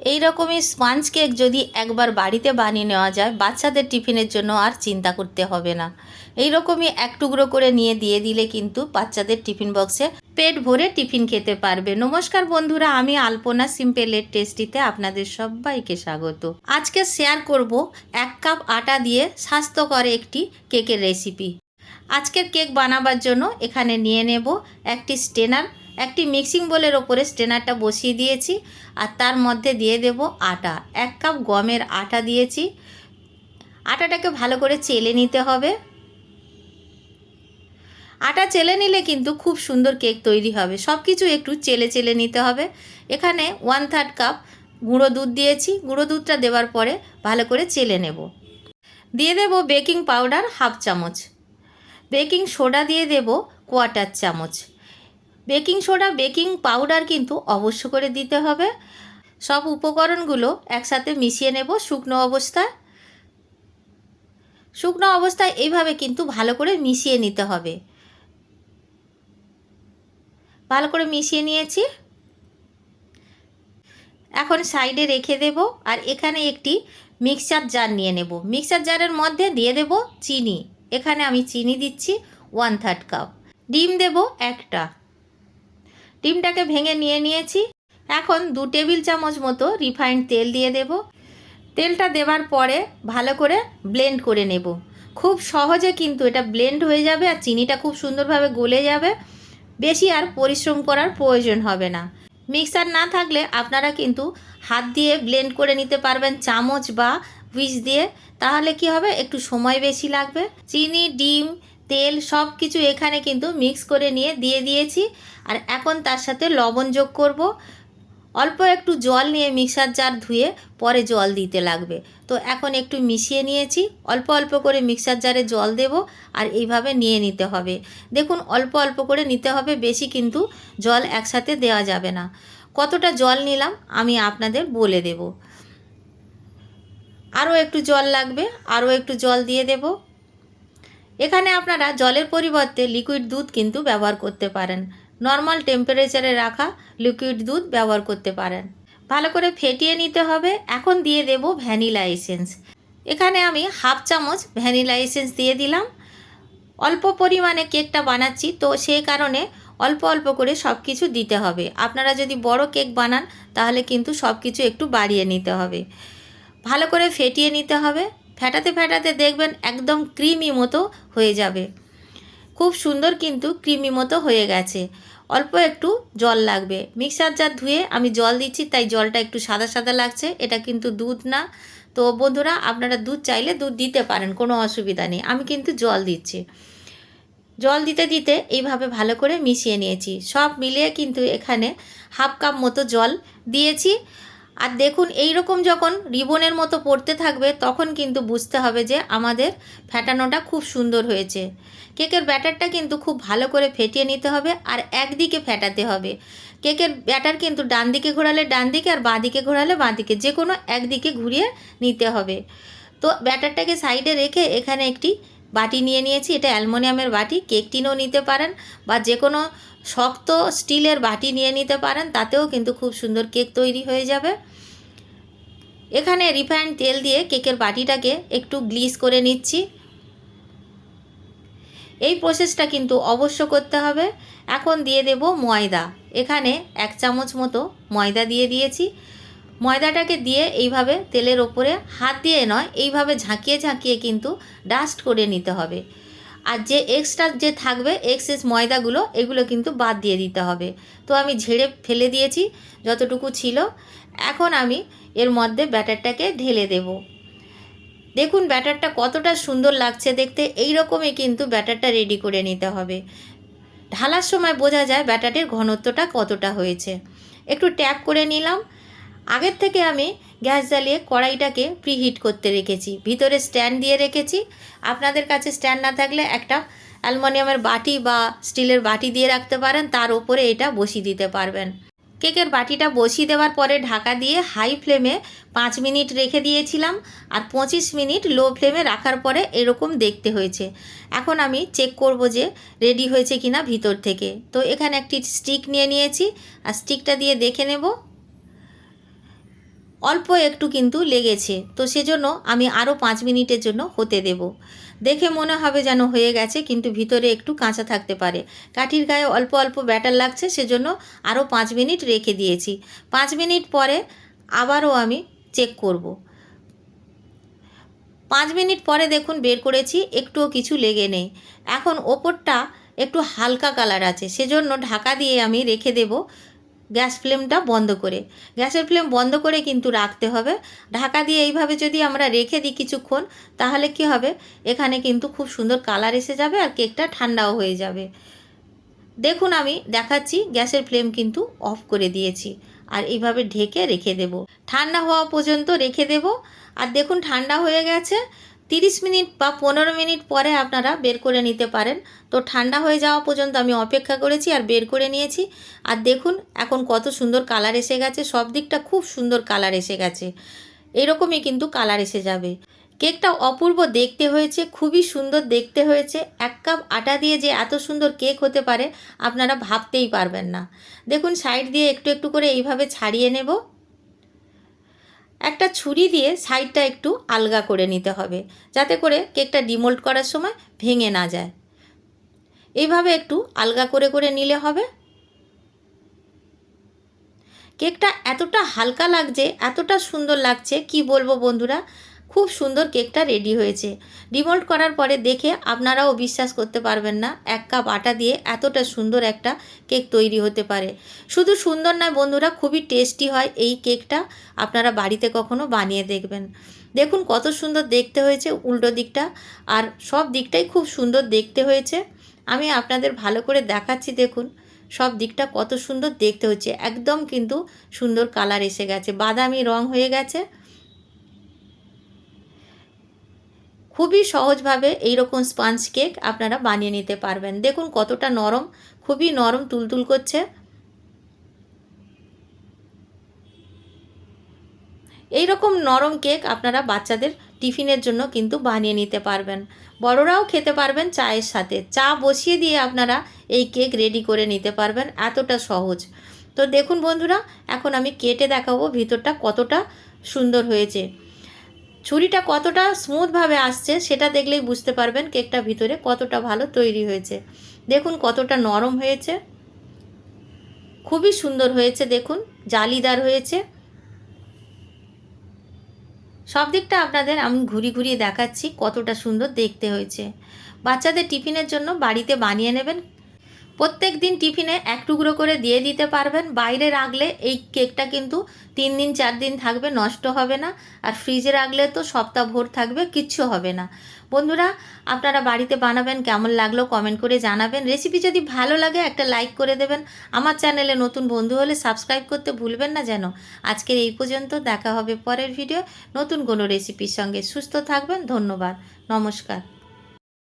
এই রকমই sponge cake যদি একবার বাড়িতে বানিয়ে নেওয়া যায়, বাচ্চাদের টিফিনের জন্য আর চিন্তা করতে হবে না। এই রকমই এক টুকরো করে নিয়ে দিয়ে দিলে কিন্তু বাচ্চাদের টিফিন বক্সে পেট ভরে টিফিন খেতে পারবে। নমস্কার বন্ধুরা, আমি আলপনা সিম্পেলের টেস্টিতে আপনাদের সবাইকে স্বাগত। আজকে শেয়ার করব এক কাপ আটা দিয়ে স্বাস্থ্যকর একটি কেকের রেসিপি। আজকের কেক বানাবার জন্য এখানে নিয়ে নেব একটি স্টেনার একটি মিক্সিং বোলের ওপরে স্টেনারটা বসিয়ে দিয়েছি আর তার মধ্যে দিয়ে দেব আটা। এক কাপ গমের আটা দিয়েছি। আটাটাকে ভালো করে চেলে নিতে হবে। আটা চেলে নিলে কিন্তু খুব সুন্দর কেক তৈরি হবে। সব কিছু একটু চেলে চেলে নিতে হবে। এখানে ওয়ান থার্ড কাপ গুঁড়ো দুধ দিয়েছি। গুঁড়ো দুধটা দেওয়ার পরে ভালো করে চেলে নেব। দিয়ে দেব বেকিং পাউডার হাফ চামচ। বেকিং সোডা দিয়ে দেব কোয়াটার চামচ। বেকিং সোডা, বেকিং পাউডার কিন্তু অবশ্য করে দিতে হবে। সব উপকরণগুলো একসাথে মিশিয়ে নেব শুকনো অবস্থায়। শুকনো অবস্থায় এইভাবে কিন্তু ভালো করে মিশিয়ে নিতে হবে। ভালো করে মিশিয়ে নিয়েছি। এখন সাইডে রেখে দেব আর এখানে একটি মিক্সচার জার নিয়ে নেব। মিক্সচার জারের মধ্যে দিয়ে দেব চিনি। এখানে আমি চিনি দিচ্ছি ওয়ান থার্ড কাপ। ডিম দেব একটা। ডিমটাকে ভেঙে নিয়ে নিয়েছি। এখন দু টেবিল চামচ মতো রিফাইন্ড তেল দিয়ে দেব। তেলটা দেওয়ার পরে ভালো করে ব্লেন্ড করে নেব। খুব সহজে কিন্তু এটা ব্লেন্ড হয়ে যাবে আর চিনিটা খুব সুন্দরভাবে গলে যাবে। বেশি আর পরিশ্রম করার প্রয়োজন হবে না। মিক্সার না থাকলে আপনারা কিন্তু হাত দিয়ে ব্লেন্ড করে নিতে পারবেন চামচ বা হুইচ দিয়ে। তাহলে কি হবে? একটু সময় বেশি লাগবে। চিনি, ডিম তেল সব কিছু এখানে কিন্তু মিক্স করে নিয়ে দিয়ে দিয়েছি। আর এখন তার সাথে লবণ যোগ করব। অল্প একটু জল নিয়ে মিক্সার জার ধুয়ে পরে জল দিতে লাগবে। তো এখন একটু মিশিয়ে নিয়েছি। অল্প অল্প করে মিক্সার জারে জল দেব আর এইভাবে নিয়ে নিতে হবে। দেখুন, অল্প অল্প করে নিতে হবে, বেশি কিন্তু জল একসাথে দেওয়া যাবে না। কতটা জল নিলাম আমি আপনাদের বলে দেব। আরও একটু জল লাগবে, আরও একটু জল দিয়ে দেব। এখানে আপনারা জলের পরিবর্তে লিকুইড দুধ কিন্তু ব্যবহার করতে পারেন। নর্মাল টেম্পারেচারে রাখা লিকুইড দুধ ব্যবহার করতে পারেন। ভালো করে ফেটিয়ে নিতে হবে। এখন দিয়ে দেব ভ্যানিলা এসেন্স এখানে আমি হাফ চামচ ভ্যানিলা এসেন্স দিয়ে দিলাম। অল্প পরিমাণে কেকটা বানাচ্ছি, তো সেই কারণে অল্প অল্প করে সব কিছু দিতে হবে। আপনারা যদি বড় কেক বানান, তাহলে কিন্তু সব কিছু একটু বাড়িয়ে নিতে হবে। ভালো করে ফেটিয়ে নিতে হবে। ফেটাতে ফেটাতে দেখবেন একদম ক্রিমি মতো হয়ে যাবে। খুব সুন্দর কিন্তু ক্রিমি মতো হয়ে গেছে। অল্প একটু জল লাগবে। মিক্সার জার ধুয়ে আমি জল দিচ্ছি, তাই জলটা একটু সাদা সাদা লাগছে। এটা কিন্তু দুধ না। তো বন্ধুরা, আপনারা দুধ চাইলে দুধ দিতে পারেন, কোনো অসুবিধা নেই। আমি কিন্তু জল দিচ্ছি। জল দিতে দিতে এইভাবে ভালো করে মিশিয়ে নিয়েছি। সব মিলিয়ে কিন্তু এখানে হাফ কাপ মতো জল দিয়েছি। আর দেখুন এই রকম যখন রিবনের মতো পড়তে থাকবে, তখন কিন্তু বুঝতে হবে যে আমাদের ফ্যাটানোটা খুব সুন্দর হয়েছে। কেকের ব্যাটারটা কিন্তু খুব ভালো করে ফেটিয়ে নিতে হবে আর একদিকে ফেটাতে হবে। কেকের ব্যাটার কিন্তু ডান দিকে ঘোরালে ডান দিকে আর বাঁ দিকে ঘোরালে বাঁ দিকে, যে কোনো একদিকে ঘুরিয়ে নিতে হবে। তো ব্যাটারটাকে সাইডে রেখে এখানে একটি বাটি নিয়ে নিয়েছি, এটা অ্যালমোনিয়ামের বাটি, কেক টিনও নিতে পারেন বা যে কোনো শক্ত স্টিলের বাটি নিয়ে নিতে পারেন, তাতেও কিন্তু খুব সুন্দর কেক তৈরি হয়ে যাবে। এখানে রিফাইন্ড তেল দিয়ে কেকের বাটিটাকে একটু গ্লিস করে নিচ্ছি। এই প্রসেসটা কিন্তু অবশ্য করতে হবে। এখন দিয়ে দেব ময়দা। এখানে এক চামচ মতো ময়দা দিয়ে দিয়েছি। ময়দাটাকে দিয়ে এইভাবে তেলের ওপরে হাত দিয়ে নয়, এইভাবে ঝাঁকিয়ে ঝাঁকিয়ে কিন্তু ডাস্ট করে নিতে হবে। আর যে এক্সট্রা যে থাকবে এক্সেস ময়দাগুলো, এগুলো কিন্তু বাদ দিয়ে দিতে হবে। তো আমি ঝেড়ে ফেলে দিয়েছি, যতটুকু ছিল। এখন আমি এর মধ্যে ব্যাটারটাকে ঢেলে দেব। দেখুন, ব্যাটারটা কতটা সুন্দর লাগছে দেখতে। এই রকমই কিন্তু ব্যাটারটা রেডি করে নিতে হবে। ঢালার সময় বোঝা যায় ব্যাটারের ঘনত্বটা কতটা হয়েছে। একটু ট্যাপ করে নিলাম। আগের থেকে আমি গ্যাস জ্বালিয়ে কড়াইটাকে প্রিহিট করতে রেখেছি। ভিতরে স্ট্যান্ড দিয়ে রেখেছি। আপনাদের কাছে স্ট্যান্ড না থাকলে একটা অ্যালমোনিয়ামের বাটি বা স্টিলের বাটি দিয়ে রাখতে পারেন, তার উপরে এটা বসিয়ে দিতে পারবেন। কেকের বাটিটা বসিয়ে দেওয়ার পরে ঢাকা দিয়ে হাই ফ্লেমে পাঁচ মিনিট রেখে দিয়েছিলাম আর পঁচিশ মিনিট লো ফ্লেমে রাখার পরে এরকম দেখতে হয়েছে। এখন আমি চেক করব যে রেডি হয়েছে কিনা ভিতর থেকে। তো এখানে একটি স্টিক নিয়ে নিয়েছি। আর স্টিকটা দিয়ে দেখে নেব। অল্প একটু কিন্তু লেগেছে। তো সেজন্য আমি আরও পাঁচ মিনিটের জন্য হতে দেব। দেখে মনে হবে যেন হয়ে গেছে, কিন্তু ভিতরে একটু কাঁচা থাকতে পারে। কাঠির গায়ে অল্প অল্প ব্যাটার লাগছে, সেজন্য আরও পাঁচ মিনিট রেখে দিয়েছি। পাঁচ মিনিট পরে আবারও আমি চেক করব। পাঁচ মিনিট পরে দেখুন বের করেছি, একটুও কিছু লেগে নেই। এখন ওপরটা একটু হালকা কালার আছে, সেজন্য ঢাকা দিয়ে আমি রেখে দেব। গ্যাস ফ্লেমটা বন্ধ করে। গ্যাসের ফ্লেম বন্ধ করে কিন্তু রাখতে হবে। ঢাকা দিয়ে এইভাবে যদি আমরা রেখে দিই কিছুক্ষণ, তাহলে কি হবে? এখানে কিন্তু খুব সুন্দর কালার এসে যাবে আর কেকটা ঠান্ডাও হয়ে যাবে। দেখুন আমি দেখাচ্ছি, গ্যাসের ফ্লেম কিন্তু অফ করে দিয়েছি। আর এইভাবে ঢেকে রেখে দেব। ঠান্ডা হওয়া পর্যন্ত রেখে দেব। আর দেখুন ঠান্ডা হয়ে গেছে। তিরিশ মিনিট বা পনেরো মিনিট পরে আপনারা বের করে নিতে পারেন। তো ঠান্ডা হয়ে যাওয়া পর্যন্ত আমি অপেক্ষা করেছি আর বের করে নিয়েছি। আর দেখুন, এখন কত সুন্দর কালার এসে গেছে। সব দিকটা খুব সুন্দর কালার এসে গেছে। এরকমই কিন্তু কালার এসে যাবে। কেকটা অপূর্ব দেখতে হয়েছে, খুবই সুন্দর দেখতে হয়েছে। এক কাপ আটা দিয়ে যে এত সুন্দর কেক হতে পারে, আপনারা ভাবতেই পারবেন না। দেখুন, সাইড দিয়ে একটু একটু করে এইভাবে ছাড়িয়ে নেব। একটা ছুরি দিয়ে সাইডটা একটু আলগা করে নিতে হবে, যাতে করে কেকটা ডিমোল্ড করার সময় ভেঙে না যায়। এইভাবে একটু আলগা করে করে নিলে হবে। কেকটা এতটা হালকা লাগছে, এতটা সুন্দর লাগছে, কি বলব বন্ধুরা? খুব সুন্দর কেকটা রেডি হয়েছে। ডিমোল্ড করার পরে দেখে আপনারাও বিশ্বাস করতে পারবেন না, এক কাপ আটা দিয়ে এতটা সুন্দর একটা কেক তৈরি হতে পারে। শুধু সুন্দর নয় বন্ধুরা, খুবই টেস্টি হয় এই কেকটা, আপনারা বাড়িতে কখনো বানিয়ে দেখবেন। দেখুন কত সুন্দর দেখতে হয়েছে উল্টো দিকটা, আর সব দিকটাই খুব সুন্দর দেখতে হয়েছে। আমি আপনাদের ভালো করে দেখাচ্ছি, দেখুন সব দিকটা কত সুন্দর দেখতে হচ্ছে একদম কিন্তু সুন্দর কালার এসে গেছে। বাদামি রং হয়ে গেছে। খুবই সহজভাবে এই রকম স্পঞ্জ কেক আপনারা বানিয়ে নিতে পারবেন। দেখুন কতটা নরম, খুবই নরম তুলতুল করছে। এই রকম নরম কেক আপনারা বাচ্চাদের টিফিনের জন্য কিন্তু বানিয়ে নিতে পারবেন। বড়রাও খেতে পারবেন চায়ের সাথে। চা বসিয়ে দিয়ে আপনারা এই কেক রেডি করে নিতে পারবেন, এতটা সহজ। তো দেখুন বন্ধুরা, এখন আমি কেটে দেখাবো ভিতরটা কতটা সুন্দর হয়েছে। ছুরিটা কতটা স্মুথভাবে আসছে সেটা দেখলেই বুঝতে পারবেন কেকটা ভিতরে কতটা ভালো তৈরি হয়েছে। দেখুন কতটা নরম হয়েছে। খুবই সুন্দর হয়েছে দেখুন, জালিদার হয়েছে। সব দিকটা আপনাদের আমি ঘুরি ঘুরিয়ে দেখাচ্ছি কতটা সুন্দর দেখতে হয়েছে। বাচ্চাদের টিফিনের জন্য বাড়িতে বানিয়ে নেবেন প্রত্যেক দিন টিফিনে এক টুকরো করে দিয়ে দিতে পারবেন। বাইরে রাখলে এই কেকটা কিন্তু তিন দিন, চার দিন থাকবে, নষ্ট হবে না। আর ফ্রিজে রাখলে তো সপ্তাহ ভোর থাকবে, কিচ্ছু হবে না। বন্ধুরা, আপনারা বাড়িতে বানাবেন, কেমন লাগল কমেন্ট করে জানাবেন। রেসিপি যদি ভালো লাগে, একটা লাইক করে দেবেন। আমার চ্যানেলে নতুন বন্ধু হলে সাবস্ক্রাইব করতে ভুলবেন না যেন। আজকের এই পর্যন্ত, দেখা হবে পরের ভিডিও। নতুন কোনো রেসিপির সঙ্গে সুস্থ থাকবেন। ধন্যবাদ। নমস্কার।